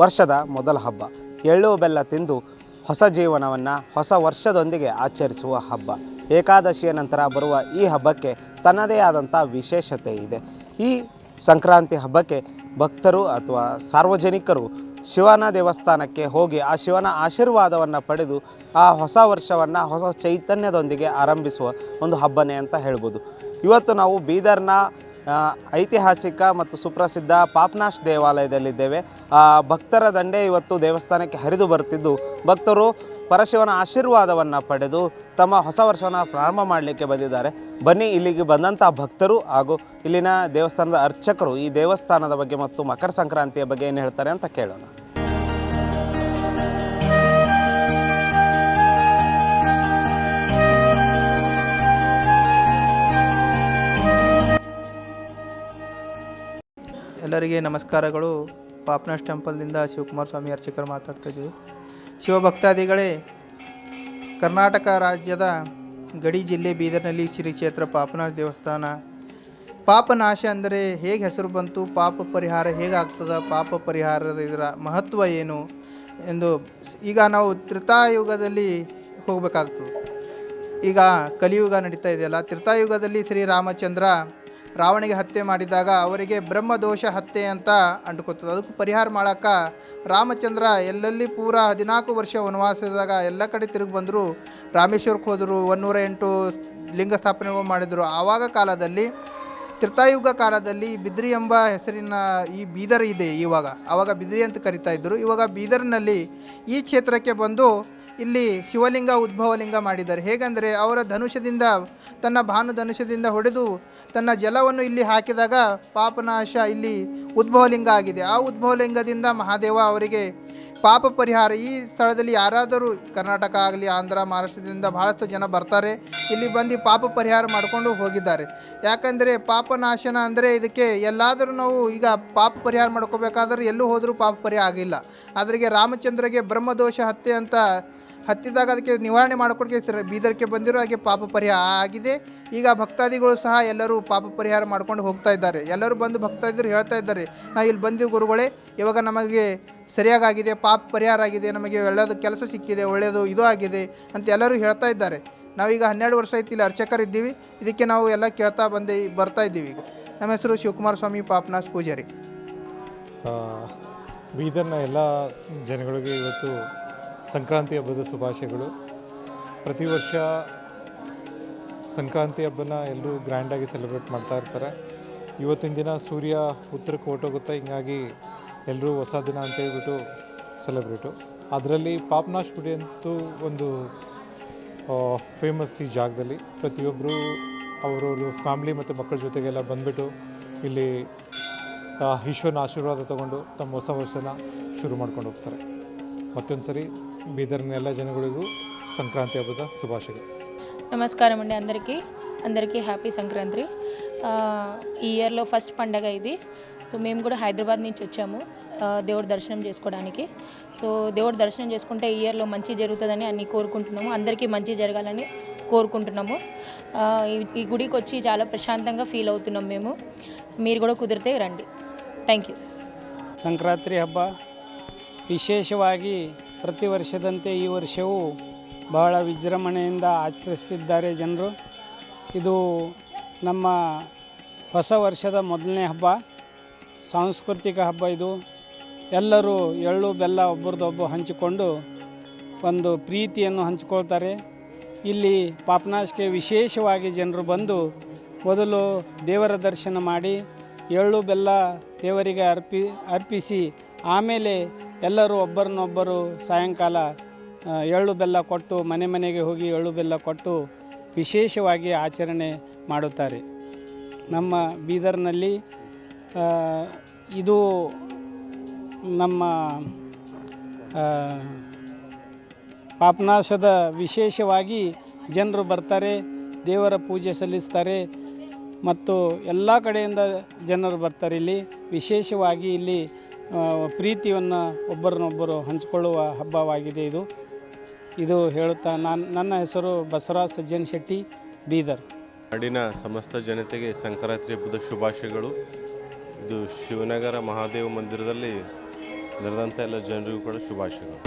ವರ್ಷದ ಮೊದಲ ಹಬ್ಬ. ಎಳ್ಳು ಬೆಲ್ಲ ತಿಂದು ಹೊಸ ಜೀವನವನ್ನು ಹೊಸ ವರ್ಷದೊಂದಿಗೆ ಆಚರಿಸುವ ಹಬ್ಬ. ಏಕಾದಶಿಯ ನಂತರ ಬರುವ ಈ ಹಬ್ಬಕ್ಕೆ ತನ್ನದೇ ಆದಂಥ ವಿಶೇಷತೆ ಇದೆ. ಈ ಸಂಕ್ರಾಂತಿ ಹಬ್ಬಕ್ಕೆ ಭಕ್ತರು ಅಥವಾ ಸಾರ್ವಜನಿಕರು ಶಿವನ ದೇವಸ್ಥಾನಕ್ಕೆ ಹೋಗಿ ಆ ಶಿವನ ಆಶೀರ್ವಾದವನ್ನು ಪಡೆದು ಆ ಹೊಸ ವರ್ಷವನ್ನು ಹೊಸ ಚೈತನ್ಯದೊಂದಿಗೆ ಆರಂಭಿಸುವ ಒಂದು ಹಬ್ಬನೇ ಅಂತ ಹೇಳ್ಬೋದು. ಇವತ್ತು ನಾವು ಬೀದರ್ನ ಐತಿಹಾಸಿಕ ಮತ್ತು ಸುಪ್ರಸಿದ್ಧ ಪಾಪ್ನಾಶ್ ದೇವಾಲಯದಲ್ಲಿದ್ದೇವೆ. ಭಕ್ತರ ದಂಡೆ ಇವತ್ತು ದೇವಸ್ಥಾನಕ್ಕೆ ಹರಿದು ಬರುತ್ತಿದ್ದು, ಭಕ್ತರು ಪರಶಿವನ ಆಶೀರ್ವಾದವನ್ನು ಪಡೆದು ತಮ್ಮ ಹೊಸ ವರ್ಷವನ್ನು ಪ್ರಾರಂಭ ಮಾಡಲಿಕ್ಕೆ ಬಂದಿದ್ದಾರೆ. ಬನ್ನಿ, ಇಲ್ಲಿಗೆ ಬಂದಂಥ ಭಕ್ತರು ಹಾಗೂ ಇಲ್ಲಿನ ದೇವಸ್ಥಾನದ ಅರ್ಚಕರು ಈ ದೇವಸ್ಥಾನದ ಬಗ್ಗೆ ಮತ್ತು ಮಕರ ಸಂಕ್ರಾಂತಿಯ ಬಗ್ಗೆ ಏನು ಹೇಳ್ತಾರೆ ಅಂತ ಕೇಳೋಣ. ಎಲ್ಲರಿಗೆ ನಮಸ್ಕಾರಗಳು. ಪಾಪ್ನಾಶ್ ಟೆಂಪಲ್ದಿಂದ ಶಿವಕುಮಾರ ಸ್ವಾಮಿ ಅರ್ಚಕರು ಮಾತಾಡ್ತಾ ಇದ್ದೀವಿ. ಶಿವಭಕ್ತಾದಿಗಳೇ ಕರ್ನಾಟಕ ರಾಜ್ಯದ ಗಡಿ ಜಿಲ್ಲೆ ಬೀದರ್ನಲ್ಲಿ ಶ್ರೀ ಕ್ಷೇತ್ರ ಪಾಪನಾಶ್ ದೇವಸ್ಥಾನ. ಪಾಪನಾಶ ಅಂದರೆ ಹೇಗೆ ಹೆಸರು ಬಂತು, ಪಾಪ ಪರಿಹಾರ ಹೇಗಾಗ್ತದ, ಪಾಪ ಪರಿಹಾರದ ಇದರ ಮಹತ್ವ ಏನು ಎಂದು ಈಗ ನಾವು ತ್ರಿತಾಯುಗದಲ್ಲಿ ಹೋಗಬೇಕಾಗ್ತದೆ. ಈಗ ಕಲಿಯುಗ ನಡೀತಾ ಇದೆಯಲ್ಲ, ತ್ರಿತಾಯುಗದಲ್ಲಿ ಶ್ರೀರಾಮಚಂದ್ರ ರಾವಣಿಗೆ ಹತ್ಯೆ ಮಾಡಿದಾಗ ಅವರಿಗೆ ಬ್ರಹ್ಮದೋಷ ಹತ್ಯೆ ಅಂತ ಅಂಟ್ಕೋತದೆ ಅದಕ್ಕೆ ಪರಿಹಾರ ಮಾಡೋಕ್ಕೆ ರಾಮಚಂದ್ರ ಎಲ್ಲೆಲ್ಲಿ ಪೂರ ಹದಿನಾಲ್ಕು ವರ್ಷ ವನವಾಸದಾಗ ಎಲ್ಲ ಕಡೆ ತಿರುಗಿ ಬಂದರು, ರಾಮೇಶ್ವರಕ್ಕೆ ಹೋದರು ಒನ್ನೂರ ಎಂಟು ಲಿಂಗ ಸ್ಥಾಪನೆ ಮಾಡಿದರು. ಆವಾಗ ಕಾಲದಲ್ಲಿ, ತ್ರಿತಾಯುಗ ಕಾಲದಲ್ಲಿ ಬಿದ್ರಿ ಎಂಬ ಹೆಸರಿನ ಈ ಬೀದರ್ ಇದೆ ಇವಾಗ. ಆವಾಗ ಬಿದ್ರಿ ಅಂತ ಕರಿತಾ ಇದ್ದರು ಇವಾಗ ಬೀದರ್ನಲ್ಲಿ ಈ ಕ್ಷೇತ್ರಕ್ಕೆ ಬಂದು ಇಲ್ಲಿ ಶಿವಲಿಂಗ ಉದ್ಭವಲಿಂಗ ಮಾಡಿದ್ದಾರೆ. ಹೇಗೆಂದರೆ ಅವರ ಧನುಷದಿಂದ, ತನ್ನ ಭಾನು ಧನುಷದಿಂದ ಹೊಡೆದು ತನ್ನ ಜಲವನ್ನು ಇಲ್ಲಿ ಹಾಕಿದಾಗ ಪಾಪನಾಶ ಇಲ್ಲಿ ಉದ್ಭವಲಿಂಗ ಆಗಿದೆ. ಆ ಉದ್ಭವಲಿಂಗದಿಂದ ಮಹಾದೇವ ಅವರಿಗೆ ಪಾಪ ಪರಿಹಾರ. ಈ ಸ್ಥಳದಲ್ಲಿ ಯಾರಾದರೂ ಕರ್ನಾಟಕ ಆಗಲಿ, ಆಂಧ್ರ, ಮಹಾರಾಷ್ಟ್ರದಿಂದ ಬಹಳಷ್ಟು ಜನ ಬರ್ತಾರೆ. ಇಲ್ಲಿ ಬಂದು ಪಾಪ ಪರಿಹಾರ ಮಾಡಿಕೊಂಡು ಹೋಗಿದ್ದಾರೆ. ಯಾಕಂದರೆ ಪಾಪನಾಶನ ಅಂದರೆ ಇದಕ್ಕೆ ಎಲ್ಲಾದರೂ ನಾವು ಈಗ ಪಾಪ ಪರಿಹಾರ ಮಾಡ್ಕೋಬೇಕಾದ್ರೆ ಎಲ್ಲೂ ಹೋದರೂ ಪಾಪ ಪರಿಹಾರ ಆಗಿಲ್ಲ. ಅದರಿಗೆ ರಾಮಚಂದ್ರಗೆ ಬ್ರಹ್ಮದೋಷ ಹತ್ಯೆ ಅಂತ ಹತ್ತಿದಾಗ ಅದಕ್ಕೆ ನಿವಾರಣೆ ಮಾಡ್ಕೊಡ್ಕೆ ತರ- ಬೀದರ್ಗೆ ಬಂದಿರೋ ಹಾಗೆ ಪಾಪ ಪರಿಹಾರ ಆಗಿದೆ. ಈಗ ಭಕ್ತಾದಿಗಳು ಸಹ ಎಲ್ಲರೂ ಪಾಪ ಪರಿಹಾರ ಮಾಡ್ಕೊಂಡು ಹೋಗ್ತಾ ಇದ್ದಾರೆ. ಎಲ್ಲರೂ ಬಂದು ಭಕ್ತಾದಿಗಳು ಹೇಳ್ತಾ ಇದ್ದಾರೆ ನಾವು ಇಲ್ಲಿ ಬಂದಿವಿ ಗುರುಗಳೇ, ಇವಾಗ ನಮಗೆ ಸರಿಯಾಗಾಗಿದೆ ಪಾಪ ಪರಿಹಾರ ಆಗಿದೆ, ನಮಗೆ ಒಳ್ಳೆಯದು ಕೆಲಸ ಸಿಕ್ಕಿದೆ ಒಳ್ಳೆಯದು ಇದು ಆಗಿದೆ ಅಂತ ಎಲ್ಲರೂ ಹೇಳ್ತಾ ಇದ್ದಾರೆ. ನಾವೀಗ ಹನ್ನೆರಡು ವರ್ಷ ಆಯ್ತು ಇಲ್ಲಿ ಅರ್ಚಕರಿದ್ದೀವಿ ಇದಕ್ಕೆ ನಾವು ಎಲ್ಲ ಕೇಳ್ತಾ ಬಂದು, ಬರ್ತಾ ಇದ್ದೀವಿ ಈಗ. ನಮ್ಮ ಹೆಸರು ಶಿವಕುಮಾರ ಸ್ವಾಮಿ ಪಾಪನಾಥ್ ಪೂಜಾರಿ. ಬೀದರ್ನ ಎಲ್ಲ ಜನಗಳಿಗೆ ಇವತ್ತು ಸಂಕ್ರಾಂತಿ ಹಬ್ಬದ ಶುಭಾಶಯಗಳು. ಪ್ರತಿ ವರ್ಷ ಸಂಕ್ರಾಂತಿ ಹಬ್ಬನ ಎಲ್ಲರೂ ಗ್ರ್ಯಾಂಡಾಗಿ ಸೆಲೆಬ್ರೇಟ್ ಮಾಡ್ತಾ ಇರ್ತಾರೆ. ಇವತ್ತಿನ ದಿನ ಸೂರ್ಯ ಉತ್ತರಕ್ಕೆ ಹೊರಟೋಗುತ್ತೆ, ಹಿಂಗಾಗಿ ಎಲ್ಲರೂ ಹೊಸ ದಿನ ಅಂತ ಹೇಳ್ಬಿಟ್ಟು ಸೆಲೆಬ್ರೇಟು ಅದರಲ್ಲಿ ಪಾಪ್ನಾಶ್ ಗುಡಿ ಅಂತೂ ಒಂದು ಫೇಮಸ್ ಈ ಜಾಗದಲ್ಲಿ. ಪ್ರತಿಯೊಬ್ಬರು ಅವರವರು ಫ್ಯಾಮ್ಲಿ ಮತ್ತು ಮಕ್ಕಳ ಜೊತೆಗೆಲ್ಲ ಬಂದುಬಿಟ್ಟು ಇಲ್ಲಿ ಈಶ್ವರನ ಆಶೀರ್ವಾದ ತಗೊಂಡು ತಮ್ಮ ಹೊಸ ವರ್ಷನ ಶುರು ಮಾಡ್ಕೊಂಡು ಹೋಗ್ತಾರೆ. ಮತ್ತೊಂದು సరి ಬೀದರ್ನ ಎಲ್ಲ ಜನಗಳಿಗೂ ಸಂಕ್ರಾಂತಿ ಹಬ್ಬದ నమస్కారం అండి అందరికీ. అందరికీ హ్యాపీ సంక్రాంతి. ఈ ఇయర్లో ఫస్ట్ పండగ ఇది. సో మేము కూడా హైదరాబాద్ నుంచి వచ్చాము దేవుడు దేవుడి దర్శనం చేసుకోవడానికి. సో దేవుడి దర్శనం చేసుకుంటే ఈ ఇయర్లో మంచి జరుగుతుందని అన్ని కోరుకుంటున్నాము. అందరికీ మంచి జరగాలని కోరుకుంటున్నాము. ఈ- గుడికి వచ్చి చాలా ప్రశాంతంగా ఫీల్ అవుతున్నాం మేము. మీరు కూడా కుదిరితే రండి. Thank you. ಸಂಕ್ರಾಂತಿ ಹಬ್ಬ ವಿಶೇಷವಾಗಿ ಪ್ರತಿ ವರ್ಷದಂತೆ ಈ ವರ್ಷವೂ ಬಹಳ ವಿಜೃಂಭಣೆಯಿಂದ ಆಚರಿಸ್ತಿದ್ದಾರೆ ಜನರು. ಇದು ನಮ್ಮ ಹೊಸ ವರ್ಷದ ಮೊದಲನೇ ಹಬ್ಬ, ಸಾಂಸ್ಕೃತಿಕ ಹಬ್ಬ ಇದು. ಎಲ್ಲರೂ ಎಳ್ಳು, ಬೆಲ್ಲ ಒಬ್ಬರದೊಬ್ಬ ಹಂಚಿಕೊಂಡು ಒಂದು ಪ್ರೀತಿಯನ್ನು ಹಂಚಿಕೊಳ್ತಾರೆ. ಇಲ್ಲಿ ಪಾಪನಾಶಕ್ಕೆ ವಿಶೇಷವಾಗಿ ಜನರು ಬಂದು ಮೊದಲು ದೇವರ ದರ್ಶನ ಮಾಡಿ, ಎಳ್ಳು, ಬೆಲ್ಲ ದೇವರಿಗೆ ಅರ್ಪಿ, ಅರ್ಪಿಸಿ, ಆಮೇಲೆ ಎಲ್ಲರೂ ಒಬ್ಬರನ್ನೊಬ್ಬರು ಸಾಯಂಕಾಲ ಎಳ್ಳು ಬೆಲ್ಲ ಕೊಟ್ಟು, ಮನೆ ಮನೆಗೆ ಹೋಗಿ ಎಳ್ಳು ಬೆಲ್ಲ ಕೊಟ್ಟು ವಿಶೇಷವಾಗಿ ಆಚರಣೆ ಮಾಡುತ್ತಾರೆ. ನಮ್ಮ ಬೀದರ್ನಲ್ಲಿ ಇದು ನಮ್ಮ ಪಾಪನಾಶದ ವಿಶೇಷವಾಗಿ ಜನರು ಬರ್ತಾರೆ, ದೇವರ ಪೂಜೆ ಸಲ್ಲಿಸ್ತಾರೆ ಮತ್ತು ಎಲ್ಲ ಕಡೆಯಿಂದ ಜನರು ಬರ್ತಾರೆ ಇಲ್ಲಿ. ವಿಶೇಷವಾಗಿ ಇಲ್ಲಿ ಪ್ರೀತಿಯನ್ನು ಒಬ್ಬರನ್ನೊಬ್ಬರು ಹಂಚಿಕೊಳ್ಳುವ ಹಬ್ಬವಾಗಿದೆ ಇದು. ಇದು ಹೇಳುತ್ತಾ ನಾನು, ನನ್ನ ಹೆಸರು ಬಸವರಾಜ್ ಸಜ್ಜನ್ ಶೆಟ್ಟಿ, ಬೀದರ್. ನಾಡಿನ ಸಮಸ್ತ ಜನತೆಗೆ ಸಂಕ್ರಾಂತಿ ಹಬ್ಬದ ಶುಭಾಶಯಗಳು. ಇದು ಶಿವನಗರ ಮಹಾದೇವ ಮಂದಿರದಲ್ಲಿ ನೆರೆದಂಥ ಎಲ್ಲ ಜನರಿಗೂ ಕೂಡ ಶುಭಾಶಯಗಳು.